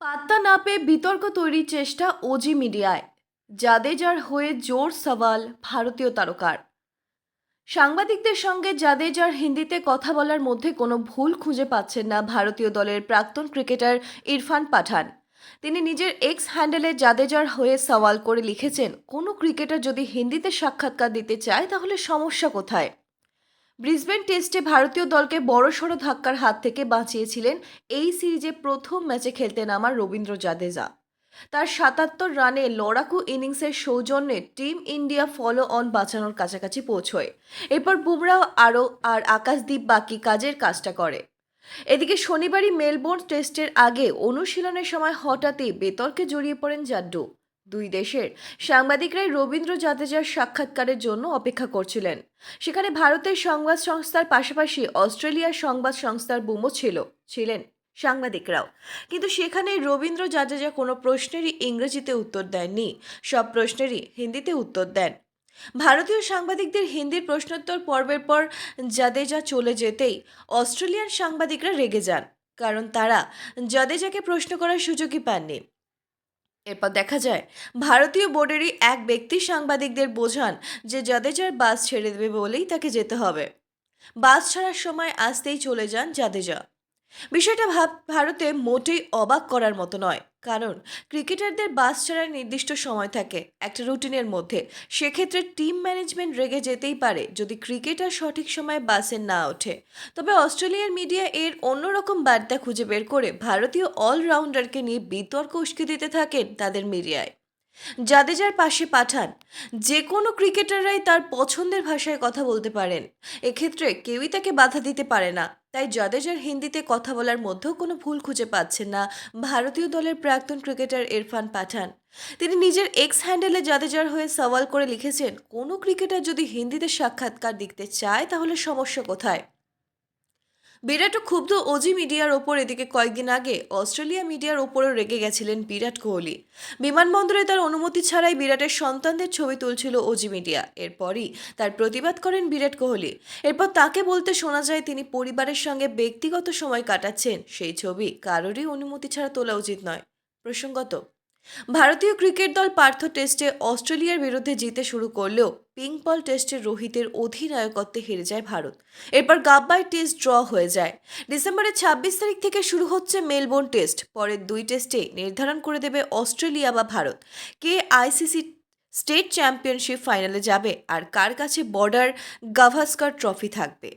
পাত্তা না পেয়ে বিতর্ক তৈরির চেষ্টা ওজি মিডিয়ায় জাদেজার হয়ে জোর সওয়াল ভারতীয় তারকার। সাংবাদিকদের সঙ্গে জাদেজার হিন্দিতে কথা বলার মধ্যে কোনো ভুল খুঁজে পাচ্ছেন না ভারতীয় দলের প্রাক্তন ক্রিকেটার ইরফান পাঠান। তিনি নিজের এক্স হ্যান্ডেলে জাদেজার হয়ে সওয়াল করে লিখেছেন, কোনো ক্রিকেটার যদি হিন্দিতে সাক্ষাৎকার দিতে চায় তাহলে সমস্যা কোথায়? ব্রিসবেন টেস্টে ভারতীয় দলকে বড়সড় ধাক্কার হাত থেকে বাঁচিয়েছিলেন এই সিরিজে প্রথম ম্যাচে খেলতে নামা রবীন্দ্র জাদেজা। তার সাতাত্তর রানে লড়াকু ইনিংসের সৌজন্যে টিম ইন্ডিয়া ফলো অন বাঁচানোর কাছাকাছি পৌঁছয়। এরপর বুমরাও আরও আর আকাশদীপ বাকি কাজের কাজটা করে। এদিকে শনিবারই মেলবোর্ন টেস্টের আগে অনুশীলনের সময় হঠাৎই বেতর্কে জড়িয়ে পড়েন জাড্ডু। দুই দেশের। সাংবাদিকরাই রবীন্দ্র জাদেজার সাক্ষাৎকারের জন্য অপেক্ষা করছিলেন। সেখানে ভারতের সংবাদ সংস্থার পাশাপাশি অস্ট্রেলিয়ার সংবাদ সংস্থার বুমো ছিল, ছিলেন সাংবাদিকরাও। কিন্তু সেখানে রবীন্দ্র জাদেজা কোনো প্রশ্নেরই ইংরেজিতে উত্তর দেননি, সব প্রশ্নেরই হিন্দিতে উত্তর দেন। ভারতীয় সাংবাদিকদের হিন্দির প্রশ্নোত্তর পর্বের পর জাদেজা চলে যেতেই অস্ট্রেলিয়ান সাংবাদিকরা রেগে যান, কারণ তারা জাদেজাকে প্রশ্ন করার সুযোগই পাননি। এরপর দেখা যায়, ভারতীয় বোর্ডেরই এক ব্যক্তি সাংবাদিকদের বোঝান যে জাদেজার বাস ছেড়ে দেবে বলেই তাকে যেতে হবে। বাস ছাড়ার সময় আসতেই চলে যান জাদেজা। বিষয়টা ভাব, ভারতে মোটেই অবাক করার মতো নয়। কারণ ক্রিকেটারদের বাস ছাড়ার নির্দিষ্ট সময় থাকে একটা রুটিনের মধ্যে। সেক্ষেত্রে টিম ম্যানেজমেন্ট রেগে যেতেই পারে যদি ক্রিকেটার সঠিক সময়ে বাসে না ওঠে। তবে অস্ট্রেলিয়ার মিডিয়া এর অন্যরকম বার্তা খুঁজে বের করে ভারতীয় অলরাউন্ডারকে নিয়ে বিতর্ক উস্কে দিতে থাকেন তাদের মিডিয়ায়। জাদেজার পাশে পাঠান। যে কোনো ক্রিকেটাররাই তার পছন্দের ভাষায় কথা বলতে পারেন। এক্ষেত্রে কেউই তাকে বাধা দিতে পারে না। তাই জাদেজার হিন্দিতে কথা বলার মধ্যেও কোনো ভুল খুঁজে পাচ্ছেন না ভারতীয় দলের প্রাক্তন ক্রিকেটার ইরফান পাঠান। তিনি নিজের এক্স হ্যান্ডেলে জাদেজার হয়ে সওয়াল করে লিখেছেন, কোনো ক্রিকেটার যদি হিন্দিতে সাক্ষাৎকার দিতে চায়, তাহলে সমস্যা কোথায়? বিরাটও ক্ষুব্ধ ওজি মিডিয়ার ওপর এদিকে কয়েকদিন আগে অস্ট্রেলিয়া মিডিয়ার ওপরও রেগে গেছিলেন বিরাট কোহলি। বিমানবন্দরে তার অনুমতি ছাড়াই বিরাটের সন্তানদের ছবি তুলছিল ওজি মিডিয়া। এরপরই তার প্রতিবাদ করেন বিরাট কোহলি। এরপর তাকে বলতে শোনা যায়, তিনি পরিবারের সঙ্গে ব্যক্তিগত সময় কাটাচ্ছেন। সেই ছবি কারোরই অনুমতি ছাড়া তোলা উচিত নয়। প্রসঙ্গত ভারতীয় ক্রিকেট দল পার্থ টেস্টে অস্ট্রেলিয়ার বিরুদ্ধে জিতে শুরু করলেও পিঙ্ক বল টেস্টে রোহিতের অধিনায়কত্বে হেরে যায় ভারত। এরপর গাব্বাই টেস্ট ড্র হয়ে যায়। ডিসেম্বরের ছাব্বিশ তারিখ থেকে শুরু হচ্ছে মেলবোর্ন টেস্ট। পরের দুই টেস্টে নির্ধারণ করে দেবে অস্ট্রেলিয়া বা ভারত। কে আইসিসি স্টেট চ্যাম্পিয়নশিপ ফাইনালে যাবে আর কার কাছে বর্ডার গাভাস্কার ট্রফি থাকবে?